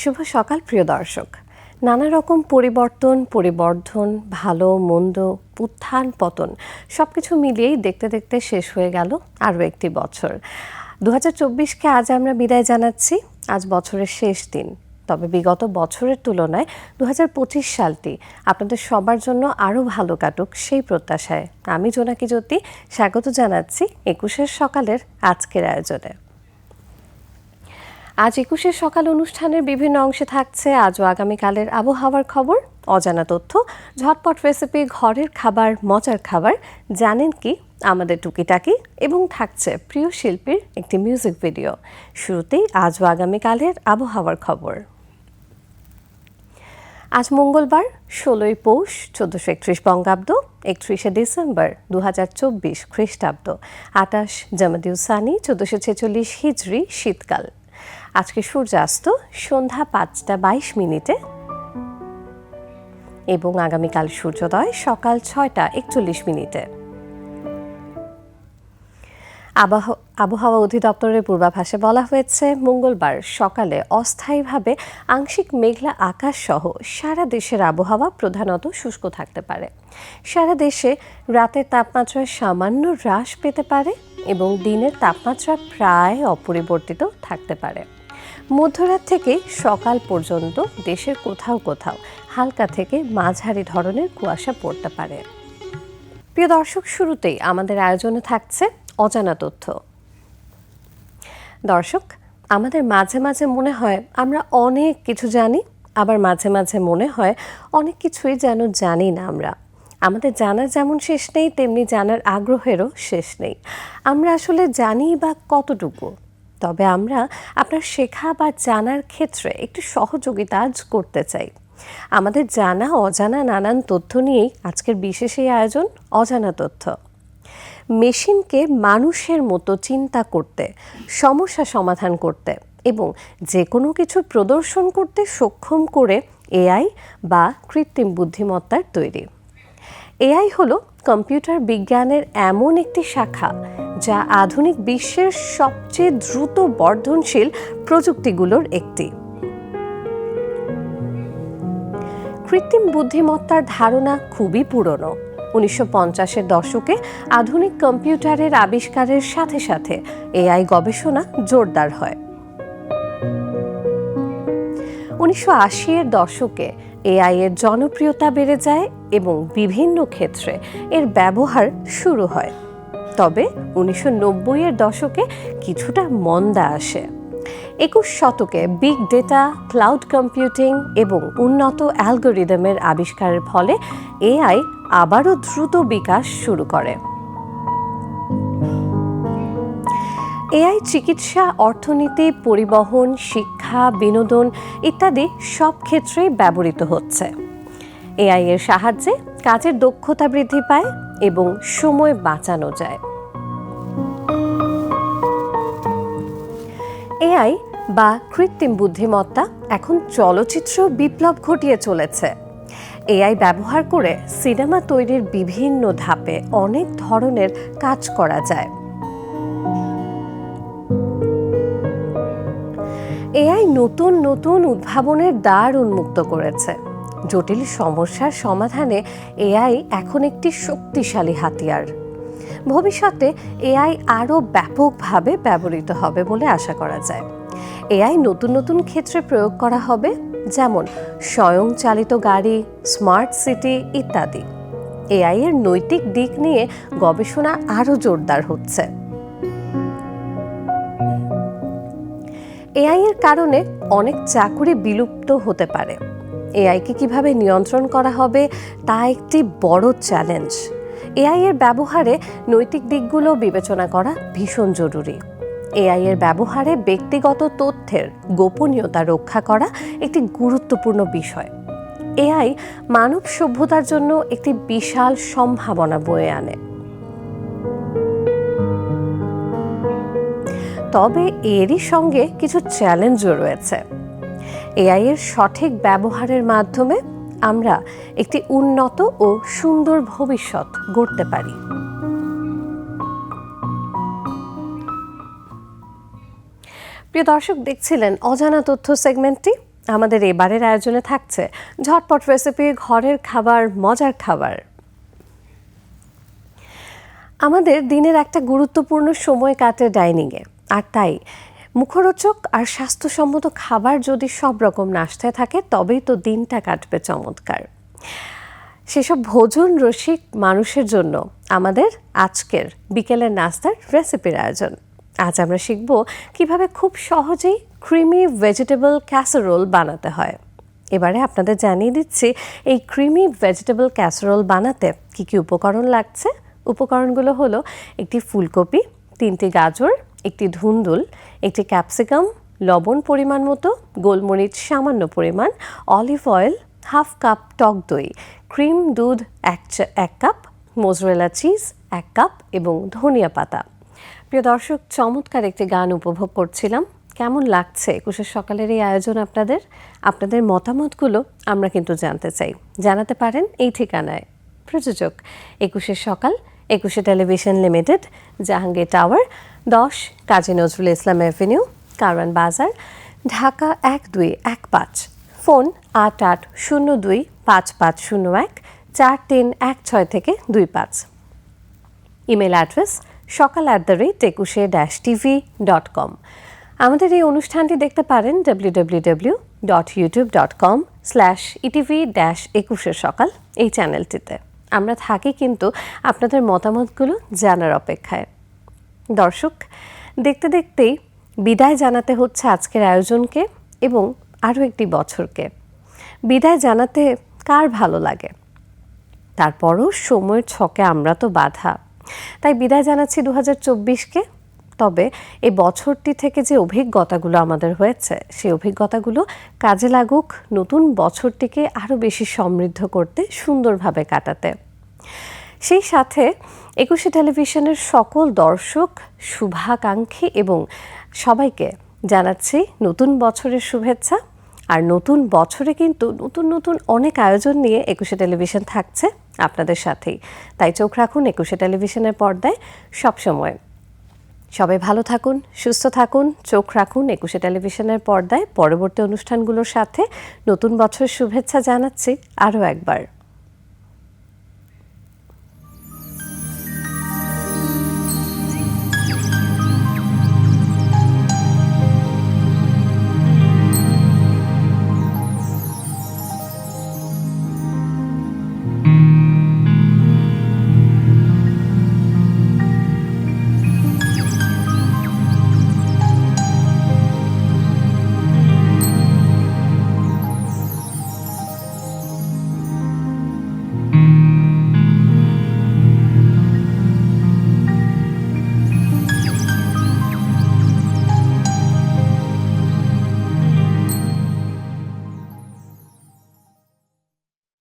শুভ সকাল, প্রিয় দর্শক। নানা রকম পরিবর্তন, পরিবর্ধন, ভালো, মন্দ, উত্থান, পতন সব কিছু মিলিয়েই দেখতে দেখতে শেষ হয়ে গেল আরও একটি বছর। দু হাজার চব্বিশকে আজ আমরা বিদায় জানাচ্ছি। আজ বছরের শেষ দিন। তবে বিগত বছরের তুলনায় দু হাজার পঁচিশ সালটি আপনাদের সবার জন্য আরও ভালো কাটুক সেই প্রত্যাশায়। আমি জোনাকি জ্যোতি, স্বাগত জানাচ্ছি একুশের সকালের আজকের আয়োজনে। আজ একুশের সকাল অনুষ্ঠানের বিভিন্ন অংশে থাকছে আজও আগামীকালের আবহাওয়ার খবর, অজানা তথ্য, ঝটপট রেসিপি ঘরের খাবার, মজার খাবার, জানেন কি আমাদের টুকিটাকি এবং থাকছে প্রিয় শিল্পীর একটি মিউজিক ভিডিও শুরুতেই আজও আগামীকালের আবহাওয়ার খবর। আজ মঙ্গলবার, ষোলোই পৌষ, চোদ্দোশো একত্রিশ বঙ্গাব্দ, একত্রিশে ডিসেম্বর দু হাজার চব্বিশ খ্রিস্টাব্দ। আটাশ জামাদিউসানি চোদ্দোশো ছেচল্লিশ হিজড়ি শীতকাল। আজকে সূর্যাস্ত, সন্ধ্যা পাঁচটা বাইশ মিনিটে। এবং আগামীকাল সূর্যোদয় সকাল ছয়টা একচল্লিশ মিনিটে। আবহাওয়া অধিদপ্তরের পূর্বাভাসে বলা হয়েছে, মঙ্গলবার সকালে অস্থায়ীভাবে আংশিক মেঘলা আকাশ সহ সারা দেশের আবহাওয়া প্রধানত শুষ্ক থাকতে পারে। সারা দেশে রাতের তাপমাত্রা সামান্য হ্রাস পেতে পারে এবং দিনের তাপমাত্রা প্রায় অপরিবর্তিত থাকতে পারে। মধ্যরাত থেকে সকাল পর্যন্ত দেশের কোথাও কোথাও হালকা থেকে মাঝারি ধরনের কুয়াশা পড়তে পারে। প্রিয় দর্শক, শুরুতেই আমাদের আয়োজনে থাকছে অজানা তথ্য। দর্শক, আমাদের মাঝে মাঝে মনে হয় আমরা অনেক কিছু জানি, আবার মাঝে মাঝে মনে হয় অনেক কিছুই যেন জানি না আমরা। আমাদের জানার যেমন শেষ নেই, তেমনি জানার আগ্রহেরও শেষ নেই। আমরা আসলে জানি বা কতটুকু? তবে আমরা আপনার শেখা বা জানার ক্ষেত্রে একটু সহযোগিতা আজ করতে চাই। আমাদের জানা, অজানা নানান তথ্য নিয়েই আজকের বিশেষ এই আয়োজন অজানা তথ্য। মেশিনকে মানুষের মতো চিন্তা করতে, সমস্যা সমাধান করতে এবং যে কোনো কিছু প্রদর্শন করতে সক্ষম করে এআই বা কৃত্রিম বুদ্ধিমত্তার তৈরি। এআই হলো কম্পিউটার বিজ্ঞানের এমন একটি শাখা যা আধুনিক বিশ্বের সবচেয়ে দ্রুত বর্ধনশীল প্রযুক্তিগুলোর একটি। কৃত্রিম বুদ্ধিমত্তার ধারণা খুবই পুরনো। উনিশশো পঞ্চাশের দশকে আধুনিক কম্পিউটারের আবিষ্কারের সাথে সাথে এআই গবেষণা জোরদার হয়। উনিশশো এর দশকে এআই এর জনপ্রিয়তা বেড়ে যায় এবং বিভিন্ন ক্ষেত্রে এর ব্যবহার শুরু হয়। তবে উনিশশো এর দশকে কিছুটা মন্দা আসে। একুশ শতকে বিগ ডেটা, ক্লাউড কম্পিউটিং এবং উন্নত অ্যালগোরিদমের আবিষ্কারের ফলে এআই আবারও দ্রুত বিকাশ শুরু করে। এআই চিকিৎসা, অর্থনীতি, পরিবহন, শিক্ষা, বিনোদন ইত্যাদি সব ক্ষেত্রেই ব্যবহৃত হচ্ছে। এআই এর সাহায্যে কাজের দক্ষতা বৃদ্ধি পায় এবং সময় বাঁচানো যায়। এআই বা কৃত্রিম বুদ্ধিমত্তা এখন চলচ্চিত্র বিপ্লব ঘটিয়ে চলেছে। এআই ব্যবহার করে সিনেমা তৈরির বিভিন্ন ধাপে অনেক ধরনের কাজ করা যায়। এআই নতুন নতুন উদ্ভাবনের দ্বার উন্মুক্ত করেছে। জটিল সমস্যার সমাধানে এআই এখন একটি শক্তিশালী হাতিয়ার। ভবিষ্যতে এআই আরও ব্যাপকভাবে ব্যবহৃত হবে বলে আশা করা যায়। এআই নতুন নতুন ক্ষেত্রে প্রয়োগ করা হবে, যেমন স্বয়ংচালিত গাড়ি, স্মার্ট সিটি ইত্যাদি। এআই এর নৈতিক দিক নিয়ে গবেষণা আরও জোরদার হচ্ছে। এআই এর কারণে অনেক চাকুরি বিলুপ্ত হতে পারে। এআইকে কীভাবে নিয়ন্ত্রণ করা হবে তা একটি বড় চ্যালেঞ্জ। এআই এর ব্যবহারে নৈতিক দিকগুলো বিবেচনা করা ভীষণ জরুরি। এআই এর ব্যবহারে ব্যক্তিগত তথ্যের গোপনীয়তা রক্ষা করা একটি গুরুত্বপূর্ণ বিষয়। এআই মানব সভ্যতার জন্য একটি বিশাল সম্ভাবনা বয়ে আনে। তবে এরই সঙ্গে কিছু চ্যালেঞ্জও রয়েছে। এআই এর সঠিক ব্যবহারের মাধ্যমে আমরা একটি উন্নত ও সুন্দর ভবিষ্যৎ গড়তে পারি। প্রিয় দর্শক, দেখছিলেন অজানা তথ্য সেগমেন্টটি। আমাদের এবারের আয়োজনে থাকছে ঝটপট রেসিপি ঘরের খাবার, মজার খাবার। আমাদের দিনের একটা গুরুত্বপূর্ণ সময় কাটে ডাইনিংয়ে আর তাই, মুখরোচক আর স্বাস্থ্যসম্মত খাবার যদি সব রকম নাস্তায় থাকে, তবেই তো দিনটা কাটবে চমৎকার। সেসব ভোজন রসিক মানুষের জন্য আমাদের আজকের বিকেলের নাস্তার রেসিপির আয়োজন। আজ আমরা শিখব কীভাবে খুব সহজেই ক্রিমি ভেজিটেবল ক্যাসারোল বানাতে হয়। এবারে আপনাদের জানিয়ে দিচ্ছি, এই ক্রিমি ভেজিটেবল ক্যাসারোল বানাতে কি কি উপকরণ লাগছে? উপকরণগুলো হলো একটি ফুলকপি, তিনটি গাজর একটি ধুন্দুল, একটি ক্যাপসিকাম, লবণ পরিমাণ মতো, গোলমরিচ সামান্য পরিমাণ, অলিভ অয়েল, হাফ কাপ টক দই, ক্রিম, দুধ, এক এক কাপ, মোজরেলা চিজ, এক কাপ এবং ধনিয়া পাতা। প্রিয় দর্শক, চমৎকার একটি গান উপভোগ করছিলাম। কেমন লাগছে? একুশের সকালের এই আয়োজন আপনাদের? আপনাদের মতামতগুলো আমরা কিন্তু জানতে চাই। জানাতে পারেন এই ঠিকানায়। প্রযোজক, একুশের সকাল, একুশে টেলিভিশন লিমিটেড, জাহাঙ্গীর টাওয়ার দশ, কাজী নজরুল ইসলাম অ্যাভিনিউ কারওয়ান বাজার, ঢাকা এক দুই এক পাঁচ। ফোন আট আট শূন্য দুই পাঁচ পাঁচ শূন্য এক, চার তিন এক ছয় থেকে দুই পাঁচ। Email address Sokal at the rate Ekushey dash TV dot com আমাদের এই অনুষ্ঠানটি দেখতে পারেন W W W dot YouTube dot com slash ETV dash একুশের সকাল এই চ্যানেলটিতে আমরা থাকি কিন্তু আপনাদের মতামতগুলো জানার অপেক্ষায়। দর্শক, দেখতে দেখতেই বিদায় জানাতে হচ্ছে আজকের আয়োজনকে এবং আরও একটি বছরকে। বিদায় জানাতে কার ভালো লাগে? তারপরও সময়ের ছকে আমরা তো বাধা। তাই বিদায় জানাচ্ছি দু হাজার চব্বিশকে। তবে এই বছরটি থেকে যে অভিজ্ঞতাগুলো আমাদের হয়েছে, সেই অভিজ্ঞতাগুলো কাজে লাগুক নতুন বছরটিকে আরও বেশি সমৃদ্ধ করতে, সুন্দরভাবে কাটাতে। সেই সাথে একুশে টেলিভিশনের সকল দর্শক শুভাকাঙ্ক্ষী এবং সবাইকে জানাচ্ছি নতুন বছরের শুভেচ্ছা। আর নতুন বছরে কিন্তু নতুন নতুন অনেক আয়োজন নিয়ে একুশে টেলিভিশন থাকছে আপনাদের সাথেই। তাই চোখ রাখুন একুশে টেলিভিশনের পর্দায় সবসময়। সবাই ভালো থাকুন, সুস্থ থাকুন, চোখ রাখুন একুশে টেলিভিশনের পর্দায়। পরবর্তী অনুষ্ঠানগুলোর সাথে নতুন বছরের শুভেচ্ছা জানাচ্ছি আরও একবার।